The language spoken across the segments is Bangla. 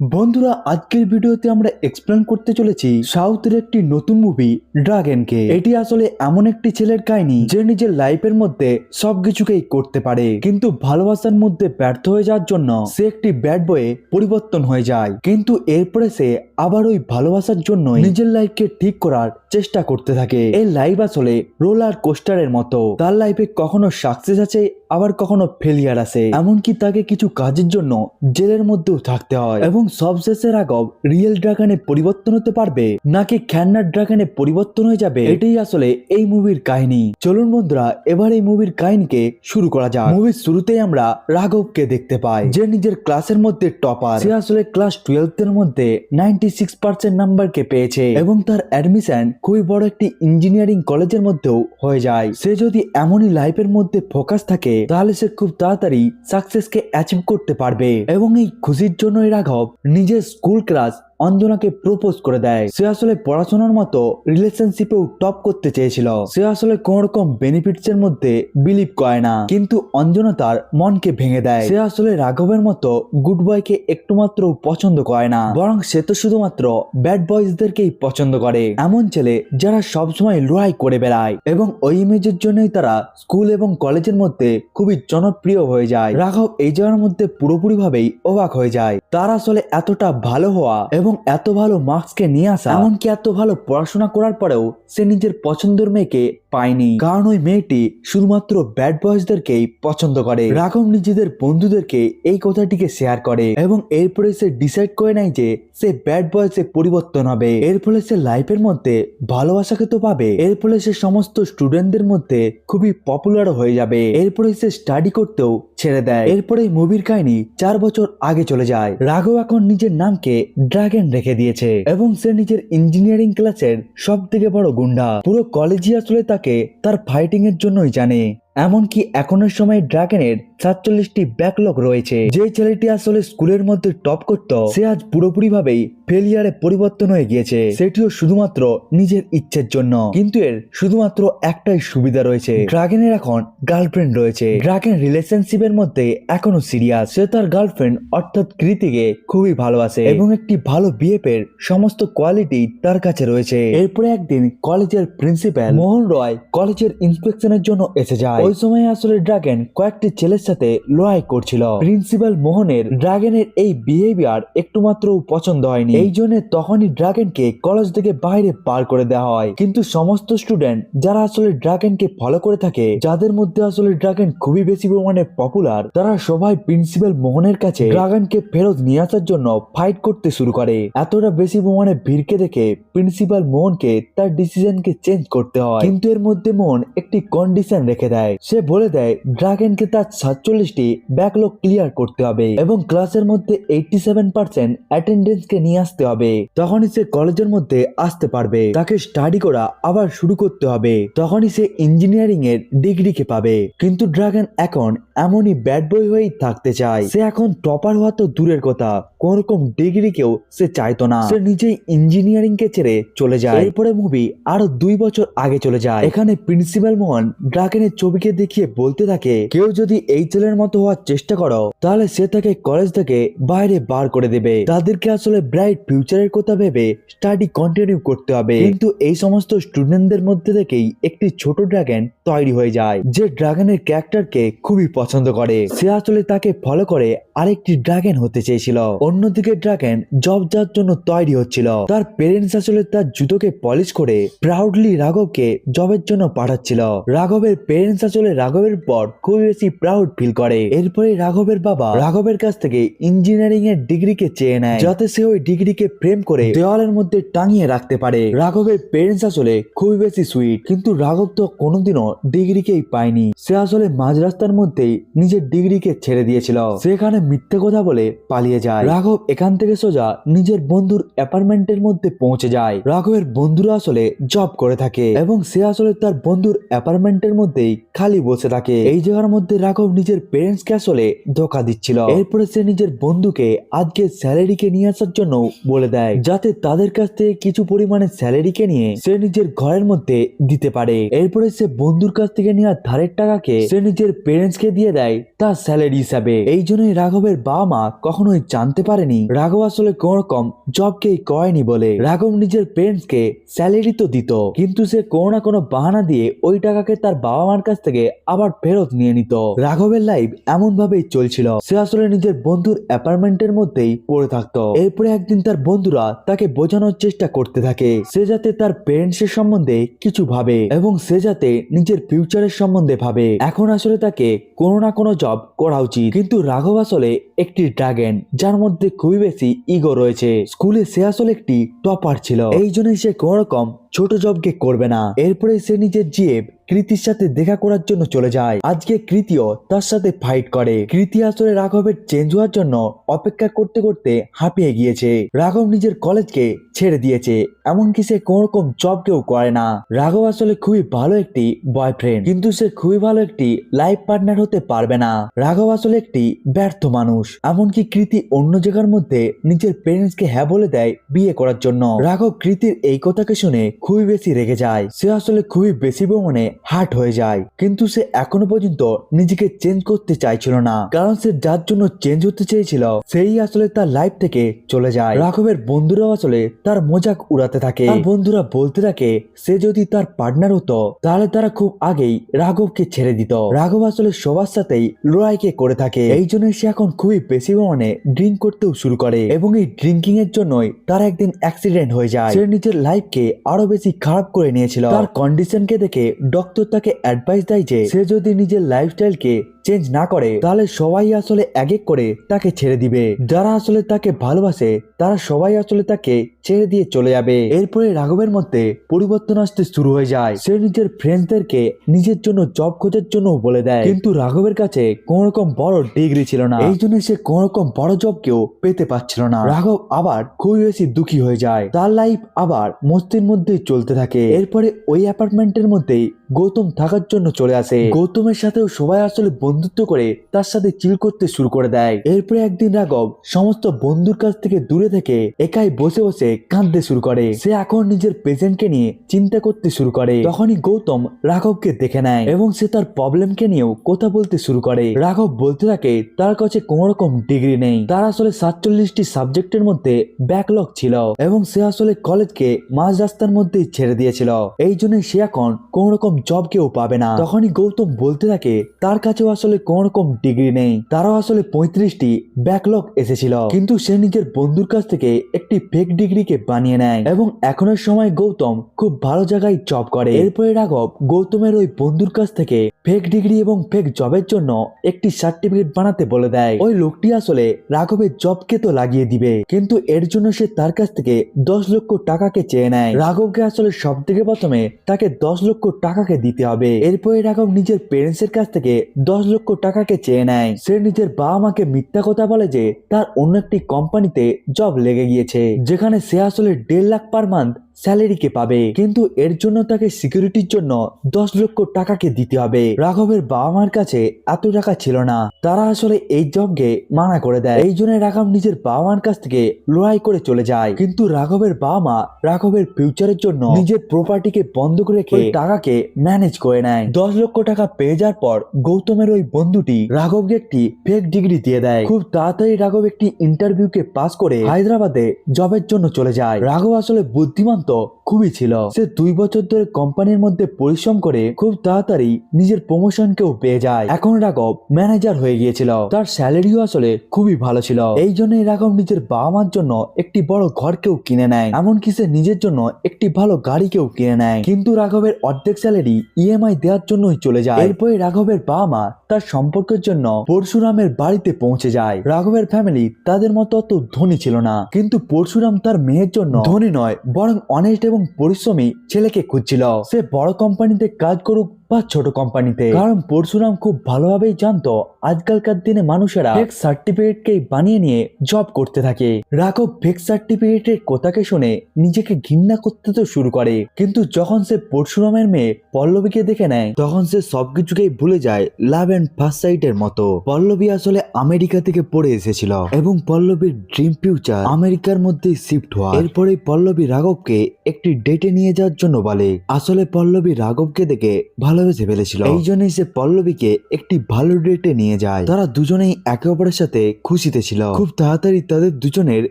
বন্ধুরা, আজকের ভিডিওতে আমরা এক্সপ্লেন করতে চলেছি সাউথের একটি নতুন মুভি ড্রাগনকে এটি আসলে এমন একটি ছেলের কাহিনী যে নিজের লাইফের মধ্যে সবকিছুকেই করতে পারে, কিন্তু ভালোবাসার মধ্যে ব্যর্থ হয়ে যাওয়ার জন্য সে একটি ব্যাড বয়ে পরিবর্তন হয়ে যায়। কিন্তু এরপরে সে আবার ওই ভালোবাসার জন্য নিজের লাইফকে ঠিক করার চেষ্টা করতে থাকে। এই লাইফ আসলে রোলার কোস্টারের মতো। তার লাইফে কখনো সাকসেস আছে আবার কখনো ফেলিয়ার আসে। এমনকি তাকে কিছু কাজের জন্য জেলের মধ্যেও থাকতে হয়। এবং সব সবশেষে রাঘব রিয়েল ড্রাগনে পরিবর্তন হতে পারবে, নাকি খ্যান্নার ড্রাগনে পরিবর্তন হয়ে যাবে? এটাই আসলে এই মুভির কাহিনী। চলুন বন্ধুরা, এবার এই মুভির কাহিনীকে শুরু করা যাক। মুভির শুরুতেই আমরা রাঘবকে দেখতে পাই, যে নিজের ক্লাসের মধ্যে টপার সে আসলে ক্লাস টুয়েলভ এর মধ্যে নাইনটি সিক্স পার্সেন্ট নাম্বারকে পেয়েছে। এবং তার অ্যাডমিশন খুবই বড় একটি ইঞ্জিনিয়ারিং কলেজের মধ্যেও হয়ে যায়। সে যদি এমনই লাইফের মধ্যে ফোকাস থাকে তাহলে সে খুব তাড়াতাড়ি সাকসেসকে অ্যাচিভ করতে পারবে। এবং এই খুশির জন্যই রাঘব নিজের স্কুল ক্লাস অঞ্জনাকে প্রপোজ করে দেয়। সে আসলে পড়াশোনার মতো রিলেশনশিপেও টপ করতে চেয়েছিল। সে আসলে কোন রকম বেনিফিটস এর মধ্যে বিলিভ করে না। কিন্তু অঞ্জনা তার মনকে ভেঙে দেয়। সে আসলে রাঘবের মতো গুড বয়কে একটু মাত্র পছন্দ করে না। বরং সে তো শুধুমাত্র ব্যাড বয়েজদেরকেই পছন্দ করে। এমন ছেলে যারা সবসময় লড়াই করে বেড়ায় এবং ওই ইমেজের জন্যই তারা স্কুল এবং কলেজের মধ্যে খুবই জনপ্রিয় হয়ে যায়। রাঘব এই জায়গার মধ্যে পুরোপুরি ভাবেই অবাক হয়ে যায়। তার আসলে এতটা ভালো হওয়া এবং এত ভালো মার্কসকে নিয়ে আসা, এমনকি এত ভালো পড়াশোনা করার পরেও সে নিজের পছন্দের মেয়েকে পায়নি। কারণ ওই মেয়েটি শুধুমাত্র ব্যাড বয়েজদেরকেই পছন্দ করে। রাঘব নিজেদের বন্ধুদেরকে এই কথাটিকে শেয়ার করে এবং এরপরে সে ডিসাইড করে নেয় যে সে ব্যাড বয়সে পরিবর্তন হবে। এর ফলে সে লাইফের মধ্যে ভালোবাসাকে তো পাবে। এর ফলে সে সমস্ত স্টুডেন্টদের মধ্যে খুবই পপুলার হয়ে যাবে। এরপরে সে স্টাডি করতেও ছেড়ে দেয়। এরপরে মুভির কাহিনী চার বছর আগে চলে যায়। রাঘব এখন নিজের নামকে ড্রাগন রেখে দিয়েছে এবং সে নিজের ইঞ্জিনিয়ারিং ক্লাসের সব থেকে বড় গুন্ডা। পুরো কলেজই আসলে তাকে তার ফাইটিং এর জন্যই জানে। এমনকি এখনের সময় ড্রাগনের সাতচল্লিশটি ব্যাকলগ রয়েছে। যে ছেলেটি আসলে স্কুলের মধ্যে টপ করত, সে আজ পুরোপুরি ভাবেই ফেলিয়ারে পরিবর্তন হয়ে গিয়েছে। সেটিও শুধুমাত্র নিজের ইচ্ছের জন্য। কিন্তু এর শুধুমাত্র একটাই সুবিধা রয়েছে। ড্রাগনের এখন গার্লফ্রেন্ড রয়েছে। ড্রাগন রিলেশনশিপের মধ্যে এখনও সিরিয়াস সে তার গার্লফ্রেন্ড অর্থাৎ কৃতিকে খুবই ভালোবাসে এবং একটি ভালো এর সমস্ত কোয়ালিটি তার কাছে রয়েছে। এরপরে একদিন কলেজের প্রিন্সিপাল মোহন রয় কলেজের ইন্সপেকশনের জন্য এসে যায়। ওই সময় আসলে ড্রাগন কয়েকটি ছেলের সাথে লড়াই করছিল। প্রিন্সিপাল মোহনের ড্রাগনের এই বিহেভিয়ার একটু মাত্র পছন্দ হয়নি। এই জন্য তখনই ড্রাগনকে কলেজ থেকে বাইরে পার করে দেওয়া হয়। কিন্তু সমস্ত স্টুডেন্ট যারা আসলে ড্রাগনকে ফলো করে থাকে, যাদের মধ্যে আসলে ড্রাগন খুবই বেশি পরিমাণে পপুলার তারা সবাই প্রিন্সিপাল মোহনের কাছে ড্রাগনকে ফেরত নিয়ে আসার জন্য ফাইট করতে শুরু করে। এতটা বেশি পরিমাণে ভিড়কে দেখে প্রিন্সিপাল মোহনকে তার ডিসিশনকে চেঞ্জ করতে হয়। কিন্তু এর মধ্যে মোহন একটি কন্ডিশন রেখে দেয়। সে বলে দেয় ড্রাগনকে তার সাতচল্লিশটি ব্যাকলগ ক্লিয়ার করতে হবে এবং ক্লাসের মধ্যে এইটি সেভেন পার্সেন্ট অ্যাটেন্ডেন্সকে নিয়ে আসতে হবে। তখনই সে কলেজের মধ্যে আসতে পারবে। তাকে স্টাডি করা আবার শুরু করতে হবে। তখনই সে ইঞ্জিনিয়ারিং এর ডিগ্রিকে পাবে। কিন্তু ড্রাগন এখন এমনই ব্যাড বয় হয়েই থাকতে চায়। সে এখন টপার হওয়া তো দূরের কথা। কোন রকম ডিগ্রি কেউ সে চাইতো না। সে নিজেই ইঞ্জিনিয়ারিং কে ছেড়ে চলে যায়। এরপরে মুভি আরও দুই বছর আগে চলে যায়। এখানে প্রিন্সিপাল মোহন ড্রাগনের ছবিকে দেখিয়ে বলতে থাকে, কেউ যদি এই ছেলের মতো হওয়ার চেষ্টা করো, তাহলে সে তাকে কলেজ থেকে বাইরে বার করে দেবে। তাদেরকে আসলে ব্রাইট ফিউচারের কথা ভেবে স্টাডি কন্টিনিউ করতে হবে। কিন্তু এই সমস্ত স্টুডেন্টদের মধ্যে থেকেই একটি ছোট ড্রাগন তৈরি হয়ে যায়, যে ড্রাগনের ক্যারেক্টারকে খুবই পছন্দ করে। সে আসলে তাকে ফলো করে আরেকটি ড্রাগন হতে চেয়েছিল। অন্যদিকে ড্রাগন জব যাওয়ার জন্য তৈরি হচ্ছিল। তার পেরেন্টস আসলে তার জুতোকে পলিশ করে প্রাউডলি রাঘবকে জবের জন্য পাঠাচ্ছিল। রাঘবের পেরেন্টস আসলে রাঘবের পর খুবই বেশি প্রাউড ফিল করে। এরপরে রাঘবের বাবা রাঘবের কাছ থেকে ইঞ্জিনিয়ারিং এর ডিগ্রিকে চেয়ে নেয়, যাতে সে ওই ডিগ্রিকে প্রেম করে দেওয়ালের মধ্যে টাঙিয়ে রাখতে পারে। রাঘবের পেরেন্টস আসলে খুবই বেশি সুইট কিন্তু রাঘব তো কোনোদিনও ডিগ্রিকেই পায়নি। সে আসলে মাঝ রাস্তার মধ্যেই নিজের ডিগ্রিকে ছেড়ে দিয়েছিল। সেখানে মিথ্যে কথা বলে পালিয়ে যায়। রাঘব এখান থেকে সোজা নিজের বন্ধুর অ্যাপার্টমেন্টের মধ্যে পৌঁছে যায়। রাঘবের বন্ধুরা আসলে জব করে থাকে, এবং সে আসলে তার বন্ধুর অ্যাপার্টমেন্টের মধ্যেই খালি বসে থাকে। এই জায়গার মধ্যে রাঘব নিজের পেরেন্টস কে আসলে ধোকা দিচ্ছিল। এরপরে সে নিজের বন্ধুকে আজকে স্যালারিকে নিয়ে আসার জন্য বলে দেয়, যাতে তাদের কাছ থেকে কিছু পরিমাণে স্যালারিকে নিয়ে সে নিজের ঘরের মধ্যে দিতে পারে। এরপরে সে বন্ধুর কাছ থেকে নেওয়া ধারের টাকাকে সে নিজের পেরেন্টস কে দিয়ে দেয় তার স্যালারি হিসাবে। এই জন্যই রাঘবের বাবা মা কখনোই জানতে পারেনি রাঘব আসলে কোন রকম জবকেই করেনি বলে। রাঘব নিজের পেরেন্টস কে স্যালারি তো দিত, কিন্তু সে কোনো না কোনো বাহানা দিয়ে ওই টাকাকে তার বাবা মার কাছ থেকে আবার ফেরত নিয়ে নিত। রাঘবের লাইফ এমন ভাবেই চলছিল। সে আসলে নিজের বন্ধুর অ্যাপার্টমেন্টের মধ্যেই পড়ে থাকতো। এরপরে একদিন তার বন্ধুরা তাকে বোঝানোর চেষ্টা করতে থাকে। সে যাতে তার পেরেন্টস এর সম্বন্ধে কিছু ভাবে এবং সে যাতে নিজের ফিউচারের সম্বন্ধে ভাবে। এখন আসলে তাকে কোনো না কোনো জব করা উচিত। কিন্তু রাঘব আসলে একটি ড্রাগন যার মধ্যে খুবই বেশি ইগো রয়েছে। স্কুলে সে আসলে একটি টপার ছিল। এই জন্যই সে কোন রকম ছোট জবকে করবে না। এরপরে সে নিজের জিএফ কৃতির সাথে দেখা করার জন্য চলে যায়। আজকে কৃতিও তার সাথে ফাইট করে। কৃতি আসলে রাঘবের চেঞ্জ হওয়ার জন্য অপেক্ষা করতে করতে হাঁপিয়ে গিয়েছে। রাঘব নিজের কলেজকে ছেড়ে দিয়েছে। এমনকি সে কোন রকম জব কেউ করে না। রাঘব আসলে খুবই ভালো একটি বয়ফ্রেন্ড কিন্তু সে খুবই ভালো একটি লাইফ পার্টনার হতে পারবে না। রাঘব আসলে একটি ব্যর্থ মানুষ, এমনকি কৃতি অন্য জায়গার মধ্যে নিজের পেরেন্টস কে হ্যাঁ বলে দেয় বিয়ে করার জন্য। রাঘব কৃতির এই কথাকে শুনে খুবই বেশি রেগে যায়। সে আসলে খুবই বেশি ভ্রমণে হার্ট হয়ে যায়। কিন্তু সে এখনও পর্যন্ত নিজেকে চেঞ্জ করতে চাইছিল না। কারণ সে যার জন্য চেঞ্জ হতে চেয়েছিল, সেই আসলে তার লাইফ থেকে চলে যায়। রাঘবের বন্ধুরাও আসলে তার মজাক উড়াতে থাকে। তার বন্ধুরা বলতে থাকে, সে যদি তার পার্টনার হতো, তাহলে তারা খুব আগেই রাঘবকে ছেড়ে দিত। রাঘব আসলে সবার সাথেই লড়াইকে করে থাকে। এই জন্য সে এখন খুবই বেশি পরিমাণে ড্রিঙ্ক করতেও শুরু করে এবং এই ড্রিঙ্কিং এর জন্যই তার একদিন অ্যাক্সিডেন্ট হয়ে যায়। সে নিজের লাইফকে আরও বেশি খারাপ করে নিয়েছিল। তার কন্ডিশনকে দেখে ডক্টর তাকে অ্যাডভাইস দেয় যে, সে যদি নিজের লাইফস্টাইলকে চেঞ্জ না করে, তাহলে সবাই আসলে এক এক করে তাকে ছেড়ে দিবে। যারা আসলে তাকে ভালোবাসে, তারা সবাই আসলে তাকে ছেড়ে দিয়ে চলে যাবে। এরপরে রাঘবের মধ্যে পরিবর্তন আসতে শুরু হয়ে যায়। সে নিজের ফ্রেন্ডসদেরকে নিজের জন্য জব খোঁজার জন্য বলে দেয়। কিন্তু রাঘবের কাছে কোন রকম বড় ডিগ্রি ছিল না। এই জন্য সে কোন রকম বড় জব কেউ পেতে পারছিল না। রাঘব আবার খুবই বেশি দুঃখী হয়ে যায়। তার লাইফ আবার মস্তির মধ্যে চলতে থাকে। এরপরে ওই অ্যাপার্টমেন্টের মধ্যেই গৌতম থাকার জন্য চলে আসে। গৌতমের সাথেও সবাই আসলে বন্ধুত্ব করে তার সাথে চিল করতে শুরু করে দেয়। এরপরে একদিন রাঘব সমস্ত বন্ধুর কাছ থেকে দূরে থেকে একাই বসে বসে কাঁদতে শুরু করে। সে এখন নিজের পেশেন্টকে নিয়ে চিন্তা করতে শুরু করে। তখনই গৌতম রাঘবকে দেখে নেয় এবং সে তার প্রবলেমকে নিয়েও কথা বলতে শুরু করে। রাঘব বলতে থাকে, তার কাছে কোন রকম ডিগ্রি নেই। তার আসলে সাতচল্লিশটি সাবজেক্টের মধ্যে ব্যাকলগ ছিল এবং সে আসলে কলেজকে মাঝ রাস্তার মধ্যেই ছেড়ে দিয়েছিল। এই জন্য সে এখন কোন রকম জব কেউ পাবে না। তখনই গৌতম বলতে থাকে, তার কাছেও আসলে কোন রকম ডিগ্রি নেই, তারও আসলে পঁয়ত্রিশটি ব্যাকলগ এসেছিল। কিন্তু সে নিজের বন্ধুর কাছ থেকে একটি ফেক ডিগ্রিকে বানিয়ে নেয় এবং এখনের সময় গৌতম খুব ভালো জায়গায় জব করে। এরপরে রাঘব গৌতমের ওই বন্ধুর কাছ থেকে ফেক ডিগ্রি এবং ফেক জবের জন্য একটি সার্টিফিকেট বানাতে বলে দেয়। ওই লোকটি আসলে রাঘবের জবকে তো লাগিয়ে দিবে, কিন্তু এর জন্য সে তার কাছ থেকে দশ লক্ষ টাকাকে চেয়ে নেয়। রাঘবকে আসলে সব থেকে প্রথমে তাকে দশ লক্ষ টাকাকে দিতে হবে। এরপরে রাঘব নিজের পেরেন্টস এর কাছ থেকে দশ লক্ষ টাকাকে চেয়ে নেয়। সে নিজের বাবা মাকে মিথ্যা কথা বলে যে তার অন্য একটি কোম্পানিতে জব লেগে গিয়েছে, যেখানে সে আসলে দেড় লাখ পার মান্থ স্যালারিকে পাবে। কিন্তু এর জন্য তাকে সিকিউরিটির জন্য দশ লক্ষ টাকাকে দিতে হবে। রাঘবের বাবা মার কাছে এত টাকা ছিল না। তারা আসলে এই জবকে মানা করে দেয়। এই জন্য রাঘব নিজের বাবা মার কাছ থেকে লড়াই করে চলে যায়। কিন্তু রাঘবের বাবা মা রাঘবের ফিউচারের জন্য নিজের প্রপার্টিকে বন্ধ করে রেখে টাকাকে ম্যানেজ করে নেয়। দশ লক্ষ টাকা পেয়ে যাওয়ার পর গৌতমের ওই বন্ধুটি রাঘবকে একটি ফেক ডিগ্রি দিয়ে দেয়। খুব তাড়াতাড়ি রাঘব একটি ইন্টারভিউকে পাস করে হায়দ্রাবাদে জবের জন্য চলে যায়। রাঘব আসলে বুদ্ধিমান তো খুবই ছিল। সে দুই বছর ধরে কোম্পানির মধ্যে পরিশ্রম করে খুব তাড়াতাড়ি নিজের প্রমোশনকেও পেয়ে যায়। এখন রাঘব ম্যানেজার হয়ে গিয়েছিল। তার স্যালারিও আসলে খুবই ভালো ছিল। এই জন্যই রাঘব নিজের বাবা মার জন্য একটি বড় ঘরকেও কিনে নেয়। এমনকি সে নিজের জন্য একটি ভালো গাড়িকেও কিনে নেয়। কিন্তু রাঘবের অর্ধেক স্যালারি ইএমআই দেওয়ার জন্যই চলে যায়। এরপরে রাঘবের বাবা মা তার সম্পর্কের জন্য পরশুরামের বাড়িতে পৌঁছে যায়। রাঘবের ফ্যামিলি তাদের মতো অত ধনী ছিল না। কিন্তু পরশুরাম তার মেয়ের জন্য ধনী নয়, বরং অনেস্ট এবং পরিশ্রমী ছেলেকে খুঁজছিল। সে বড় কোম্পানিতে কাজ করুক বা ছোট কোম্পানিতে কারণ পরশুরাম খুব ভালোভাবেই জানতো আজকালকার দিনে মানুষেরা ফেক সার্টিফিকেটকে বানিয়ে নিয়ে জব করতে থাকে। রাঘব ফেক সার্টিফিকেটের কথাকে শুনে নিজেকে ঘৃণা করতে তো শুরু করে। কিন্তু যখন সে পরশুরামের মেয়ে পল্লবীকে দেখে নেয়, তখন সে সবকিছুকেই ভুলে যায় লাভ অ্যান্ড ফার্স্ট সাইটের মতো। পল্লবী আসলে আমেরিকা থেকে পড়ে এসেছিল এবং পল্লবীর ড্রিম ফিউচার আমেরিকার মধ্যে শিফট হওয়া এরপরে পল্লবী রাঘবকে একটি ডেটে নিয়ে যাওয়ার জন্য বলে। আসলে পল্লবী রাঘবকে দেখে ভালোবেসে ফেলেছিল। এই জন্যই সে পল্লবীকে একটি ভালো ডেটে নিয়ে যায়। তারা দুজনেই একে অপরের সাথে খুশিতে ছিল। খুব তাড়াতাড়ি তাদের দুজনের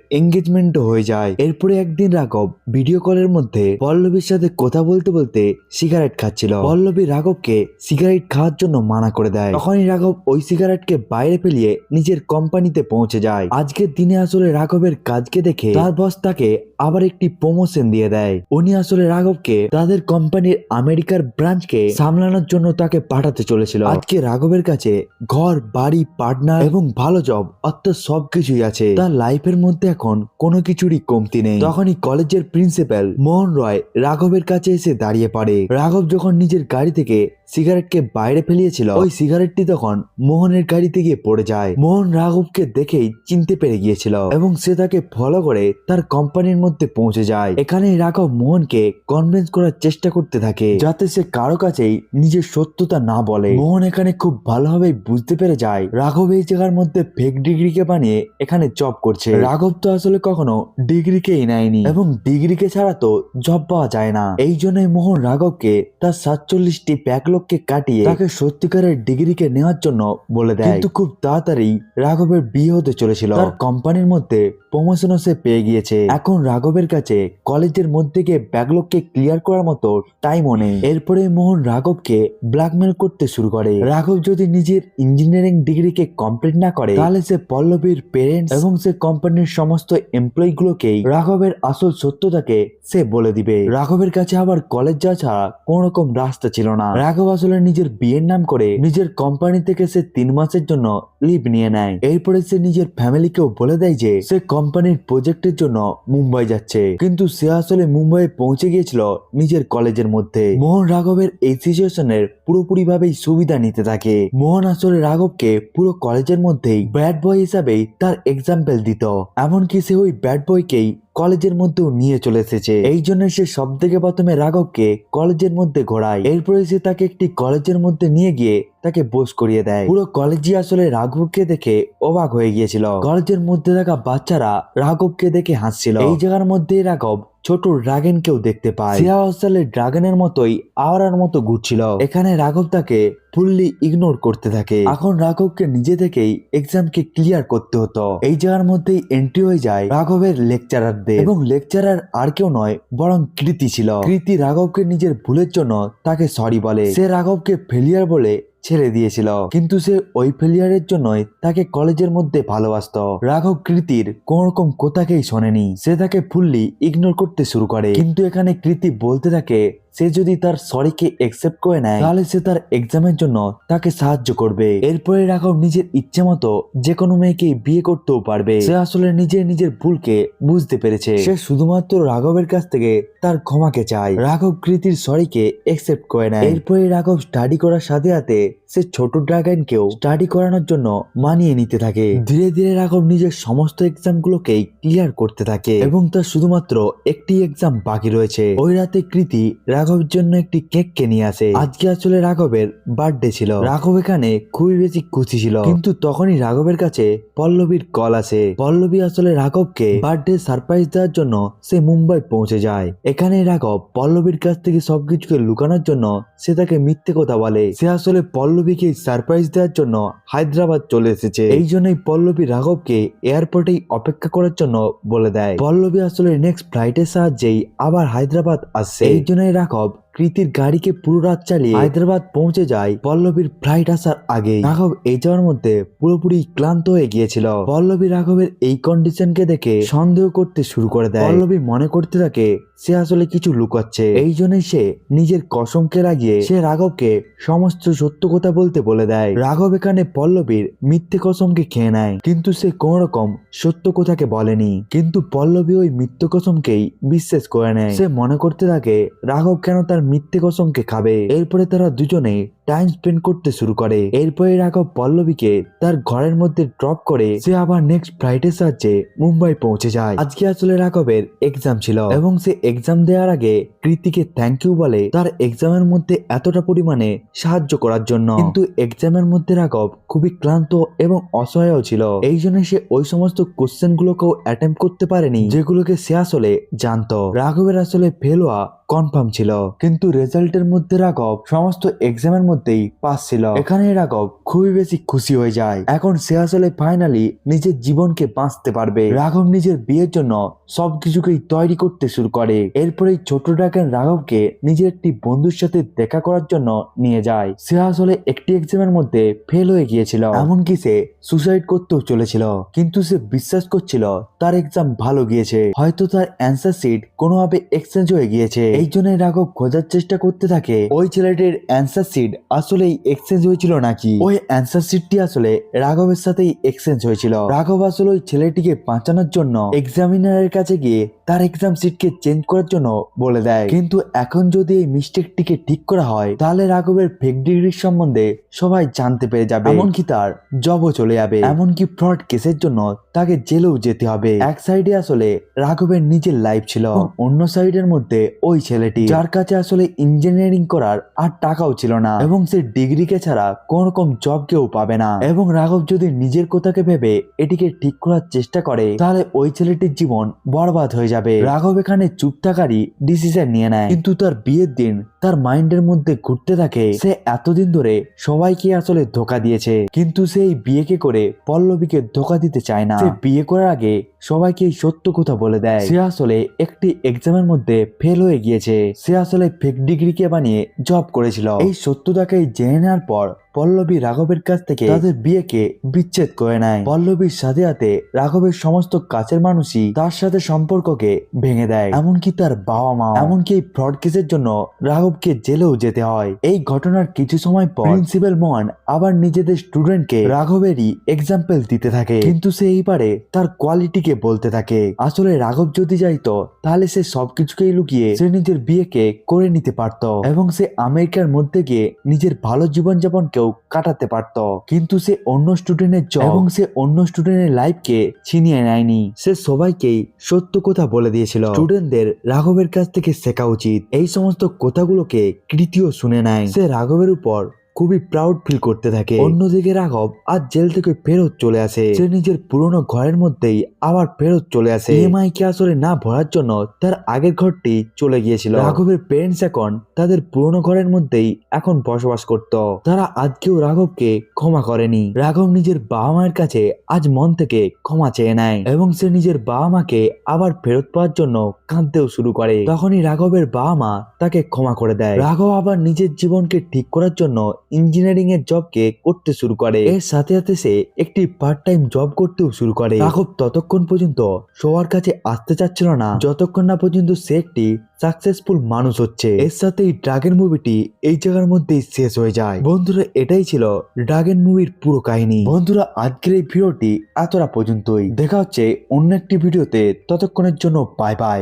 এঙ্গেজমেন্টও হয়ে যায়। এরপরে একদিন রাঘব ভিডিও কলের মধ্যে পল্লবীর সাথে কথা বলতে বলতে সিগারেট খাচ্ছিল। পল্লবী রাঘবকে সিগারেট খাওয়ার জন্য মানা করে দেয়। তখনই রাঘব ওই সিগারেটকে বাইরে ফেলিয়ে নিজের কোম্পানিতে পৌঁছে যায়। আজকের দিনে আসলে রাঘবের কাজকে দেখে তার বস তাকে আবার একটি প্রমোশন দিয়ে দেয়। উনি আসলে রাঘবকে তাদের কোম্পানির আমেরিকার ব্রাঞ্চকে সামলানোর জন্য তাকে পাঠাতে চলেছিল। আজকে রাঘবের কাছে ঘর, বাড়ি, পার্টনার এবং ভালো জব অর্থাৎ সবকিছুই আছে। তার লাইফের মধ্যে এখন কোনো কিছুরই কমতি নেই। তখনই কলেজের প্রিন্সিপাল মোহন রয় রাঘবের কাছে এসে দাঁড়িয়ে পড়ে। রাঘব যখন নিজের গাড়ি থেকে সিগারেটকে বাইরে ফেলিয়েছিল। ওই সিগারেটটি তখন মোহনের গাড়িতে গিয়ে পড়ে যায়। মোহন রাঘবকে দেখেই চিনতে পেরে গিয়েছিল এবং সে তাকে ফলো করে তার কোম্পানির মধ্যে পৌঁছে যায়। এখানে রাঘব মোহনকে কনভিন্স করার চেষ্টা করতে থাকে, যাতে সে কারও কাছেই নিজের সত্যতা না বলে। মোহন এখানে খুব ভালোভাবে বুঝতে পেরে যায়। রাঘব এই জায়গার মধ্যে ফেক ডিগ্রিকে বানিয়ে এখানে জব করছে। রাঘব তো আসলে কখনো ডিগ্রিকেই নেয়নি এবং ডিগ্রিকে ছাড়া তো জব পাওয়া যায় না। এই জন্যই মোহন রাঘবকে তার সাতচল্লিশটি ব্যাকলগকে কাটিয়ে তাকে সত্যিকারের ডিগ্রিকে নেওয়ার জন্য বলে দেয়। কিন্তু খুব তাড়াতাড়ি রাঘবের বিয়ে হতে চলেছিল। তার কোম্পানির মধ্যে প্রমোশনও সে পেয়ে গিয়েছে। এখন রাঘবের কাছে কলেজের মধ্যে গিয়ে ব্যাকলগকে ক্লিয়ার করার মতো টাইমও নেই। এরপরে মোহন রাঘবকে ব্ল্যাকমেল করতে শুরু করে। রাঘব যদি নিজের ইঞ্জিনিয়ারিং ডিগ্রিকে কমপ্লিট না করে তাহলে সে পল্লবীর পেরেন্টস এবং সে কোম্পানির সমস্ত এমপ্লয়ি গুলোকেই রাঘবের আসল সত্যতাকে সে বলে দিবে। রাঘবের কাছে আবার কলেজ যাওয়া ছাড়া কোন রকম রাস্তা ছিল না। রাঘব আসলে নিজের বিয়ের নাম করে নিজের কোম্পানি থেকে সে তিন মাসের জন্য লিভ নিয়ে নেয়। এরপরে সে নিজের ফ্যামিলিকেও বলে দেয় যে, সে কোম্পানির প্রজেক্টের জন্য মুম্বাই যাচ্ছে। কিন্তু সে আসলে মুম্বাইয়ে পৌঁছে গিয়েছিল নিজের কলেজের মধ্যে। মোহন রাঘবের এই সিচুয়েশনের পুরোপুরি ভাবেই সুবিধা নিতে থাকে। মোহন আসলে রাঘবকে পুরো কলেজের মধ্যেই ব্যাড বয় হিসাবেই তার এক্সাম্পল দিত। এমনকি সে ওই ব্যাড বয়কেই কলেজের মধ্যেও নিয়ে চলে এসেছে। এই জন্য সে সব থেকে প্রথমে রাঘবকে কলেজের মধ্যে ঘোরায়। এরপরে সে তাকে একটি কলেজের মধ্যে নিয়ে গিয়ে তাকে বোস করিয়ে দেয়। পুরো কলেজই আসলে রাঘবকে দেখে অবাক হয়ে গিয়েছিল। কলেজের মধ্যে থাকা বাচ্চারা রাঘবকে দেখে হাসছিল। এই জায়গার মধ্যেই রাঘব ছোট ড্রাগনকেও দেখতে পায়। সিয়া হস্টেলের ড্রাগনের মতোই আওয়ার মতো ঘুরছিল। এখানে রাঘব তাকে ফুললি ইগনোর করতে থাকে। এখন রাঘবকে নিজে থেকেই এক্সামকে ক্লিয়ার করতে হতো। এই জায়গার মধ্যেই এন্ট্রি হয়ে যায় রাঘবের লেকচারারদের এবং লেকচারার আর কেউ নয়, বরং কৃতি ছিল। কৃতি রাঘবকে নিজের ভুলের জন্য তাকে সরি বলে। সে রাঘবকে ফেলিয়ার বলে ছেড়ে দিয়েছিল। কিন্তু সে ওই ফেলিয়ারের জন্যই তাকে কলেজের মধ্যে ভালোবাসত। রাঘব কৃতির কোন রকম কোথাকেই শোনেনি। সে তাকে ফুললি ইগনোর করতে শুরু করে। কিন্তু এখানে কৃতি বলতে থাকে সে যদি তার সরিকে একসেপ্ট করে নেয়, তাহলে সে তার এক্সামের জন্য তাকে সাহায্য করবে। এরপরে রাঘব নিজের ইচ্ছে মতো যে কোনো মেয়েকে বিয়ে করতেও পারবে। সে আসলে নিজের নিজের ভুলকে বুঝতে পেরেছে। সে শুধুমাত্র রাঘবের কাছ থেকে তার ক্ষমাকে চায়। রাঘব কৃতির সরিকে একসেপ্ট করে নেয়। এরপরে রাঘব স্টাডি করার সাথে সাথে সে ছোট ড্রাগনকেও স্টাডি করানোর জন্য মানিয়ে নিতে থাকে। ধীরে ধীরে রাঘব নিজের সমস্ত এক্সাম গুলোকেই ক্লিয়ার করতে থাকে এবং তার শুধুমাত্র একটি এক্সাম বাকি রয়েছে। ওই রাতে কৃতি রাঘবের জন্য একটি কেক কে নিয়ে আসে। আজকে আসলে রাঘবের বার্থডে ছিল। রাঘব এখানে খুবই বেশি খুশি ছিল। কিন্তু তখনই রাঘবের কাছে পল্লবীর কল আসে। পল্লবী আসলে রাঘবকে বার্থডে সারপ্রাইজ দেওয়ার জন্য সে মুম্বাই পৌঁছে যায়। এখানে রাঘব পল্লবীর কাছ থেকে সবকিছুকে লুকানোর জন্য সে তাকে মিথ্যে কথা বলে। সে আসলে পল্লবীকে সারপ্রাইজ দেওয়ার জন্য হায়দ্রাবাদ চলে এসেছে। এই জন্যই পল্লবী রাঘবকে এয়ারপোর্টেই অপেক্ষা করার জন্য বলে দেয়। পল্লবী আসলে নেক্সট ফ্লাইটের সাহায্যেই আবার হায়দ্রাবাদ আসছে এই জন্যই রাঘব cobb কৃতির গাড়িকে পুরো রাত চালিয়ে হায়দ্রাবাদ পৌঁছে যায় পল্লবীর ফ্লাইট আসার আগে রাঘব এই যাওয়ার মধ্যে পুরোপুরি ক্লান্ত হয়ে গিয়েছিল। পল্লবী রাঘবের এই কন্ডিশনকে দেখে সন্দেহ করতে শুরু করে দেয়। পল্লবী মনে করতে থাকে, সে আসলে কিছু লুকাচ্ছে। এই জন্যই সে নিজের কসমকে লাগিয়ে সে রাঘবকে সমস্ত সত্য কথা বলতে বলে দেয়। রাঘব এখানে পল্লবীর মিথ্যে কসমকে খেয়ে নেয়, কিন্তু সে কোন রকম সত্য কথাকে বলেনি। কিন্তু পল্লবী ওই মিথ্যে কসমকেই বিশ্বাস করে নেয়। সে মনে করতে থাকে, রাঘব কেন তার মিথ্যে কসমকে খাবে। এরপরে তারা দুজনে টাইম স্পেন্ড করতে শুরু করে। এরপরে রাঘব পল্লবীকে তার ঘরের মধ্যে ড্রপ করে সে আবার নেক্সট ফ্লাইটের সাহায্যে মুম্বাই পৌঁছে যায়। আজকে আসলে রাঘবের এক্সাম ছিল এবং সে এক্সাম দেওয়ার আগে কৃতিকে থ্যাংক ইউ বলে তার এক্সামের মধ্যে এতটা পরিমাণে সাহায্য করার জন্য। কিন্তু এক্সামের মধ্যে রাঘব খুবই ক্লান্ত এবং অসহায় ছিল। এই জন্য সে ওই সমস্ত কোশ্চেন গুলোকেও অ্যাটেম্প করতে পারেনি, যেগুলোকে সে আসলে জানতো। রাঘবের আসলে ফেল হওয়া কনফার্ম ছিল, কিন্তু রেজাল্টের মধ্যে রাঘব সমস্ত এক্সামের মধ্যেই পাস ছিল। এখানে রাঘব খুবই বেশি খুশি হয়ে যায়। এখন সে আসলে ফাইনালি নিজের জীবনকে বাঁচতে পারবে। রাঘব নিজের বিয়ের জন্য সবকিছুকেই তৈরি করতে শুরু করে। এরপরে ছোট ডাকেন রাঘবকে নিজের একটি বন্ধুর সাথে দেখা করার জন্য নিয়ে যায়। সে আসলে একটি এক্সামের মধ্যে ফেল হয়ে গিয়েছিল। এমনকি সে সুসাইড করতেও চলেছিল। কিন্তু সে বিশ্বাস করছিল, তার এক্সাম ভালো গিয়েছে। হয়তো তার অ্যান্সার শিট কোনোভাবে এক্সচেঞ্জ হয়ে গিয়েছে। এই জন্য রাঘব খোঁজার চেষ্টা করতে থাকে। ওই ছেলেটির অ্যান্সার সিট আসলেই এক্সচেঞ্জ হয়েছিল নাকি? ওই অ্যান্সার শিটটি আসলে রাঘবের সাথেই এক্সচেঞ্জ হয়েছিল। রাঘব আসলে ওই ছেলেটিকে বাঁচানোর জন্য এক্সামিনারের কাছে গিয়ে তার এক্সাম সিটকে চেঞ্জ করার জন্য বলে দেয়। কিন্তু এখন যদি এই মিস্টেকটিকে ঠিক করা হয়, তাহলে রাঘবের ফেক ডিগ্রির সম্বন্ধে সবাই জানতে পেরে যাবে। এমনকি তার জবও চলে যাবে। এমনকি ফ্রড কেসের জন্য তাকে জেলেও যেতে হবে। এক সাইডে আসলে রাঘবের নিজের লাইফ ছিল অন্য সাইডের মধ্যে ওই ছেলেটি। যার কাছে আসলে ইঞ্জিনিয়ারিং করার আর টাকাও ছিল না। এবং সে ডিগ্রিকে ছাড়া কোন রকম জব কেউ পাবে না। এবং রাঘব যদি নিজের কথাকে ভেবে এটিকে ঠিক করার চেষ্টা করে, তাহলে ওই ছেলেটির জীবন বরবাদ হয়ে যাবে। রাঘব এখানে চুপ থাকারই ডিসিশন নিয়ে নেয়। কিন্তু তার বিয়ের দিন তার মাইন্ডের মধ্যে ঘুরতে থাকে। সে এতদিন ধরে সবাইকে আসলে ধোকা দিয়েছে। কিন্তু সে এই বিয়েকে করে পল্লবীকে ধোকা দিতে চায় না। সে বিয়ে করার আগে সবাইকে সত্য কথা বলে দেয়। সে আসলে একটি এক্সামের মধ্যে ফেল হয়ে গিয়েছে। সে আসলে ফেক ডিগ্রিকে বানিয়ে জব করেছিল। এই সত্যটাকে জেনে নেওয়ার পর পল্লবী রাঘবের কাছ থেকে তাদের বিয়েকে বিচ্ছেদ করে নেয়। পল্লবীর সাথে সাথে রাঘবের সমস্ত কাছের মানুষই তার সাথে সম্পর্ককে ভেঙে দেয়। এমনকি তার বাবা মা এমনকি এই ফ্রড কেসের জন্য রাঘবকে জেলেও যেতে হয়। এই ঘটনার কিছু সময় পর প্রিন্সিপাল মোহন আবার নিজেদের স্টুডেন্টকে রাঘবেরই এক্সাম্পল দিতে থাকে। কিন্তু সে এইবারে তার কোয়ালিটিকে বলতে থাকে। আসলে রাঘব যদি যাইতো তাহলে সে সবকিছুকেই লুকিয়ে সে নিজের বিয়েকে করে নিতে পারত। এবং সে আমেরিকার মধ্যে গিয়ে নিজের ভালো জীবনযাপনকেও কাটাতে পারত। কিন্তু সে অন্য স্টুডেন্টের জব এবং সে অন্য স্টুডেন্টের লাইফকে ছিনিয়ে নেয়নি। সে সবাইকেই সত্য কথা বলে দিয়েছিল। স্টুডেন্টদের রাঘবের কাছ থেকে শেখা উচিত। এই সমস্ত কথাগুলোকে কৃতিও শুনে নেয়। সে রাঘবের উপর খুবই প্রাউড ফিল করতে থাকে। অন্যদিকে রাঘব আজ জেল থেকে ফেরত চলে আসে। সে নিজের পুরনো ঘরের মধ্যেই আবার ফেরত চলে আসে। ইএমআই কে আসলে না ভরার জন্য তার আগের ঘরটি চলে গিয়েছিল। রাঘবের পেরেন্টস এখন তাদের পুরনো ঘরের মধ্যেই এখন বসবাস করত। তারা আজকেও রাঘবকে ক্ষমা করেনি। রাঘব নিজের বাবা মায়ের কাছে আজ মন থেকে ক্ষমা চেয়ে নেয় এবং সে নিজের বাবা মাকে আবার ফেরত পাওয়ার জন্য কাঁদতেও শুরু করে। তখনই রাঘবের বাবা মা তাকে ক্ষমা করে দেয়। রাঘব আবার নিজের জীবনকে ঠিক করার জন্য ইঞ্জিনিয়ারিং এর জবকে করতে শুরু করে। এর সাথে সাথে সে একটি পার্ট টাইম জব করতেও শুরু করে। রাঘব ততক্ষণ পর্যন্ত সবার কাছে আসতে চাচ্ছিল না। যতক্ষণ না পর্যন্ত সে একটি সাকসেসফুল মানুষ হচ্ছে। এর সাথে এই ড্রাগন মুভিটি এই জায়গার মধ্যেই শেষ হয়ে যায়। বন্ধুরা, এটাই ছিল ড্রাগন মুভির পুরো কাহিনী। বন্ধুরা, আজকের এই ভিডিওটি এতটা পর্যন্তই। দেখা হচ্ছে অন্য একটি ভিডিওতে। ততক্ষণের জন্য বাই বাই